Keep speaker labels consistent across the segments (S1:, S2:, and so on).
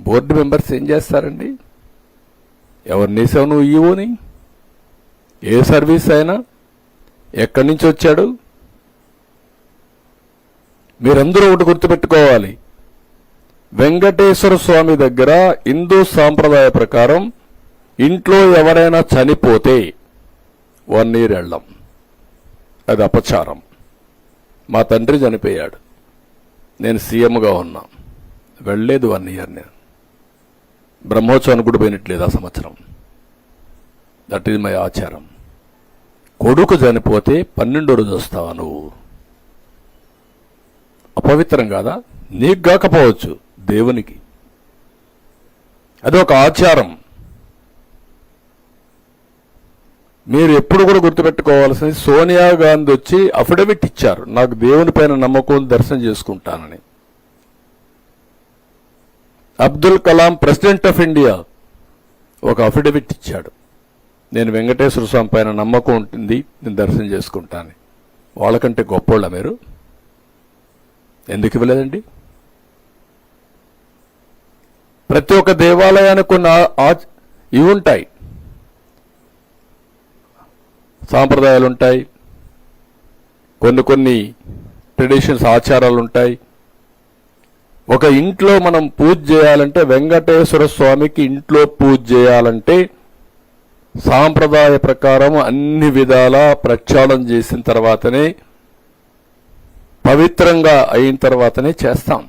S1: Board members ఏం చేస్తారండి? ఎవరిని వేసావు నువ్వు ఈవోని? ఏ సర్వీస్ అయినా ఎక్కడి నుంచి వచ్చాడు? మీరందరూ ఒకటి గుర్తుపెట్టుకోవాలి. వెంకటేశ్వర స్వామి దగ్గర హిందూ సాంప్రదాయ ప్రకారం ఇంట్లో ఎవరైనా చనిపోతే వన్ ఇయర్ వెళ్ళం అది అపచారం. మా తండ్రి చనిపోయాడు. నేను సీఎంగా ఉన్నా. వెళ్ళలేదు వన్ ఇయర్ నేను. బ్రహ్మోత్సవానికి కూడా పోయినట్లేదు ఆ సంవత్సరం. దట్ ఈజ్ మై ఆచారం. కొడుకు చనిపోతే పన్నెండో రోజు వస్తావా నువ్వు? అపవిత్రం కాదా? నీకు కాకపోవచ్చు దేవునికి. అది ఒక ఆచారం. మీరు ఎప్పుడు కూడా గుర్తుపెట్టుకోవాల్సింది సోనియా గాంధీ వచ్చి అఫిడవిట్ ఇచ్చారు. నాకు దేవుని పైన నమ్మకం దర్శనం చేసుకుంటానని. Abdul Kalam president of India ఒక అఫిడవిట్ ఇచ్చాడు. నేను వెంకటేశ్వర స్వామి పైన నమ్మకం ఉంటుంది నేను దర్శనం చేసుకుంటాను వాళ్ళకంటే గొప్పోళ్ళ మీరు? ఎందుకు ఇవ్వలేదండి? ప్రతి ఒక్క దేవాలయానికి కొన్ని ఆ- ఇవి ఉంటాయి. సాంప్రదాయాలు ఉంటాయి. కొన్ని కొన్ని ట్రెడిషన్స్ ఆచారాలు ఉంటాయి. ఒక ఇంట్లో మనం పూజ చేయాలంటే వెంకటేశ్వర స్వామికి ఇంట్లో పూజ చేయాలంటే సాంప్రదాయ ప్రకారం అన్ని విధాల ప్రక్షాళన చేసిన తర్వాతనే పవిత్రంగా అయిన తర్వాతనే చేస్తాం.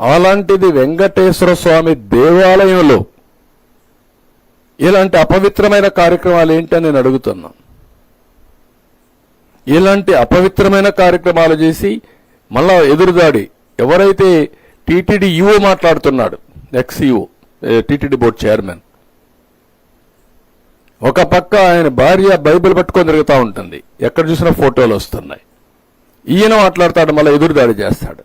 S1: అలాంటిది వెంకటేశ్వర స్వామి దేవాలయంలో ఇలాంటి అపవిత్రమైన కార్యక్రమాలు ఏంటని నేను అడుగుతున్నాను ఇలాంటి అపవిత్రమైన కార్యక్రమాలు చేసి మళ్ళా ఎదురుదాడి ఎవరైతే టీటీడీ ఈఓ మాట్లాడుతున్నాడు ఎక్స్ఈఓ టీటీడీ బోర్డు చైర్మన్ ఒక పక్క ఆయన భార్య బైబిల్ పట్టుకొని తిరుగుతూ ఉంటుంది. ఎక్కడ చూసినా ఫోటోలు వస్తున్నాయి. ఈయన మాట్లాడతాడు మళ్ళీ ఎదురుదాడి చేస్తాడు.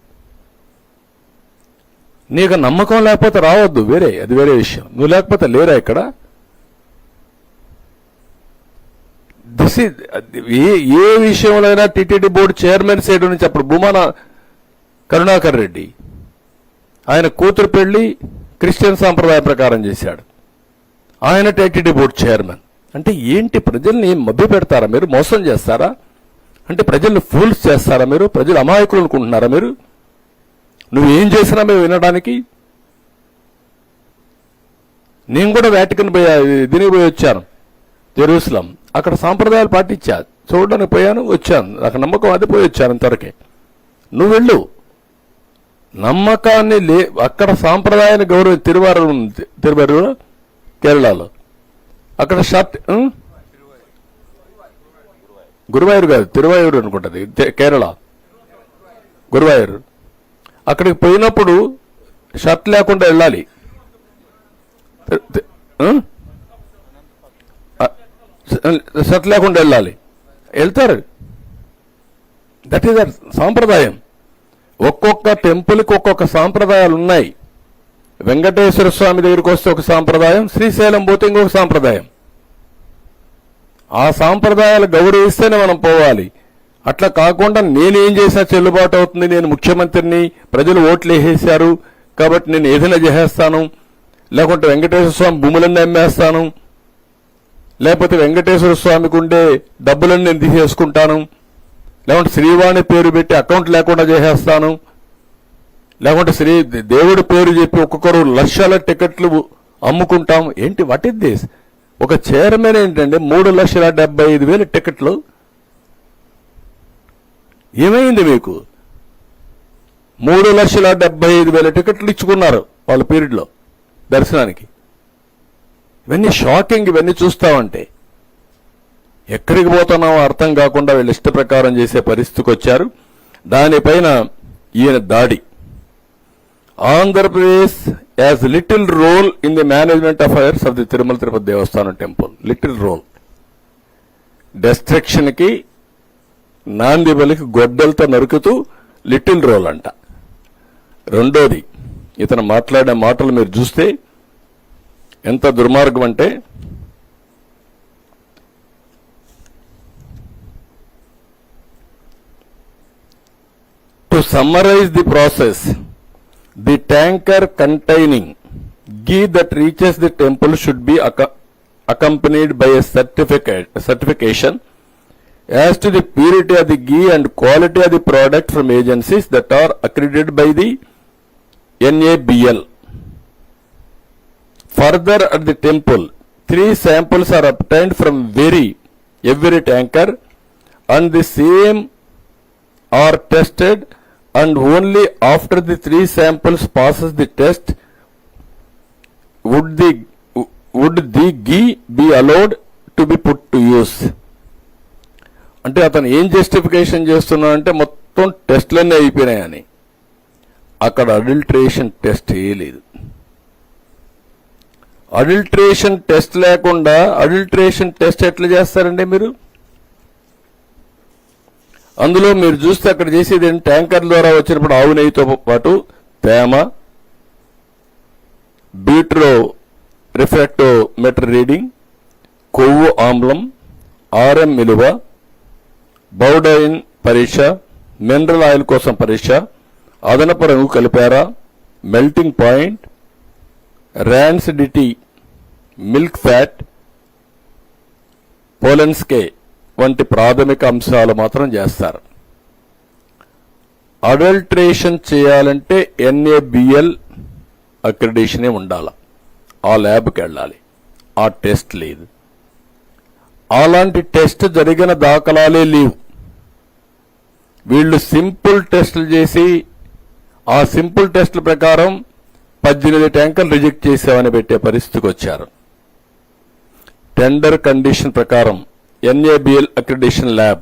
S1: నీకు నమ్మకం లేకపోతే రావద్దు వేరే అది వేరే విషయం. నువ్వు లేకపోతే లేరా ఇక్కడ? దిస్ ఇస్ ఏ ఏ అయినా టిటిడి బోర్డు చైర్మన్ సైడ్ నుంచి అప్పుడు భూమాన కరుణాకర్ రెడ్డి. ఆయన కూతురు పెళ్ళి క్రిస్టియన్ సాంప్రదాయ ప్రకారం చేశాడు. ఆయన టిటిడి బోర్డు చైర్మన్. అంటే ఏంటి ప్రజల్ని మభ్య పెడతారా మీరు? మోసం చేస్తారా? అంటే ప్రజల్ని ఫూల్స్ చేస్తారా మీరు? ప్రజలు అమాయకులు అనుకుంటున్నారా మీరు? నువ్వు ఏం చేసినా మేము వినడానికి? నేను కూడా వ్యాటికన్ పోయా దీనికి పోయి వచ్చాను. జెరూసలం. అక్కడ సాంప్రదాయాలు పాటించా. చూడడానికి పోయాను వచ్చాను. నాకు నమ్మకం అది పోయి వచ్చాను ఇంతవరకే. నువ్వు వెళ్ళు. నమ్మకాన్ని లే అక్కడ సాంప్రదాయాన్ని గౌరవ తిరువారు ఉంది తిరువారు కేరళలో. అక్కడ షర్ట్ గురువాయూరు కాదు తిరువాయూరు అనుకుంటుంది కేరళ. గురువాయూరు. అక్కడికి పోయినప్పుడు షర్ట్ లేకుండా వెళ్ళాలి. షర్ట్ లేకుండా వెళ్ళాలి. వెళ్తారు. దట్ ఈస్ అర్ సాంప్రదాయం. ఒక్కొక్క టెంపుల్కి ఒక్కొక్క సాంప్రదాయాలు ఉన్నాయి. వెంకటేశ్వర స్వామి దగ్గరికి వస్తే ఒక సాంప్రదాయం శ్రీశైలం పోతే ఇంకొక సాంప్రదాయం. ఆ సాంప్రదాయాలు గౌరవిస్తేనే మనం పోవాలి. అట్లా కాకుండా నేనేం చేసినా చెల్లుబాటు అవుతుంది. నేను ముఖ్యమంత్రిని ప్రజలు ఓట్లు వేసేశారు కాబట్టి నేను ఏదైనా చేసేస్తాను. లేకుంటే వెంకటేశ్వర స్వామి భూములన్నీ అమ్మేస్తాను. లేకపోతే వెంకటేశ్వర స్వామికి ఉండే డబ్బులన్నీ నేను తీసేసుకుంటాను. లేకుంటే శ్రీవాణి పేరు పెట్టి అకౌంట్ లేకుండా చేసేస్తాను. లేకుంటే శ్రీ దేవుడి పేరు చెప్పి ఒక్కొక్కరు లక్షల టికెట్లు అమ్ముకుంటాం. ఏంటి వాట్ ఇస్ దిస్ ఒక చైర్మన్ ఏంటంటే మూడు లక్షల డెబ్బై ఐదు వేల టికెట్లు. ఏమైంది మీకు? మూడు లక్షల డెబ్బై ఐదు వేల టికెట్లు ఇచ్చుకున్నారు వాళ్ళ పీరియడ్లో దర్శనానికి. ఇవన్నీ షాకింగ్ ఇవన్నీ చూస్తామంటే ఎక్కడికి పోతున్నామో అర్థం కాకుండా వీళ్ళు ఇష్ట ప్రకారం చేసే పరిస్థితికి వచ్చారు. దానిపైన ఈయన దాడి. Andhra Pradesh as little role in the management affairs of the Tirumala Tirupati Devasthanam temple. Little role. డెస్ట్రక్షన్కి నాంది బలికి గొడ్డలతో నరుకుతూ లిటిల్ రోల్ అంట. రెండోది ఇతను మాట్లాడే మాటలు మీరు చూస్తే ఎంత దుర్మార్గం అంటే summarize the process, the tanker containing ghee that reaches the temple should be accompanied by a certificate, a certification as to the purity of the ghee and quality of the product from agencies that are accredited by the NABL. Further, at the temple, three samples are obtained from very every tanker and the same are tested and only after the three samples passes the test would the would the ghee be allowed to be put to use? అంటే అతను ఏం justification చేస్తున్నాడు అంటే మొత్తం టెస్ట్లన్నీ అయిపోయినాయని అక్కడ adulteration test వేయలేదు అడల్ట్రేషన్ టెస్ట్ లేకుండా అడల్ట్రేషన్ టెస్ట్ ఎట్లా చేస్తారండి మీరు? అందులో మీరు చూస్తే అక్కడ చేసేది ట్యాంకర్ ద్వారా వచ్చినప్పుడు ఆవు నెయ్యితో పాటు తేమ బీట్రో రిఫ్రాక్టోమీటర్ రీడింగ్ కొవ్వు ఆమ్లం ఆర్ఎం విలువ బౌడైన్ పరీక్ష మినరల్ ఆయిల్ కోసం పరీక్ష అదనపు రంగు కలిపారా melting point rancidity milk fat Polenske. వంటి ప్రాథమిక అంశాలు మాత్రం చేస్తారు. అడల్ట్రేషన్ చేయాలంటే ఎన్ఏబిఎల్ అక్రిడేషనే ఉండాలి. ఆ ల్యాబ్కి వెళ్ళాలి. ఆ టెస్ట్ లేదు. అలాంటి టెస్ట్ జరిగిన దాఖలాలే లేవు. వీళ్ళు సింపుల్ టెస్టులు చేసి ఆ సింపుల్ టెస్టుల ప్రకారం పద్దెనిమిది ట్యాంకర్లు రిజెక్ట్ చేసామని పెట్టే పరిస్థితికి వచ్చారు. టెండర్ కండిషన్ ప్రకారం ఎన్ఏబిఎల్ అక్రిడేషన్ ల్యాబ్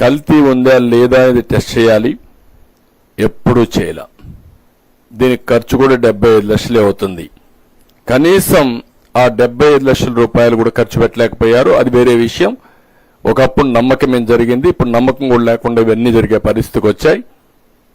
S1: కల్తీ ఉందా లేదా అనేది టెస్ట్ చేయాలి. ఎప్పుడూ చేయాల. దీనికి ఖర్చు కూడా డెబ్బై ఐదు లక్షలే అవుతుంది. కనీసం ఆ డెబ్బై ఐదు లక్షల రూపాయలు కూడా ఖర్చు పెట్టలేకపోయారు. అది వేరే విషయం. ఒకప్పుడు నమ్మకం ఏం జరిగింది? ఇప్పుడు నమ్మకం కూడా లేకుండా ఇవన్నీ జరిగే పరిస్థితికి వచ్చాయి.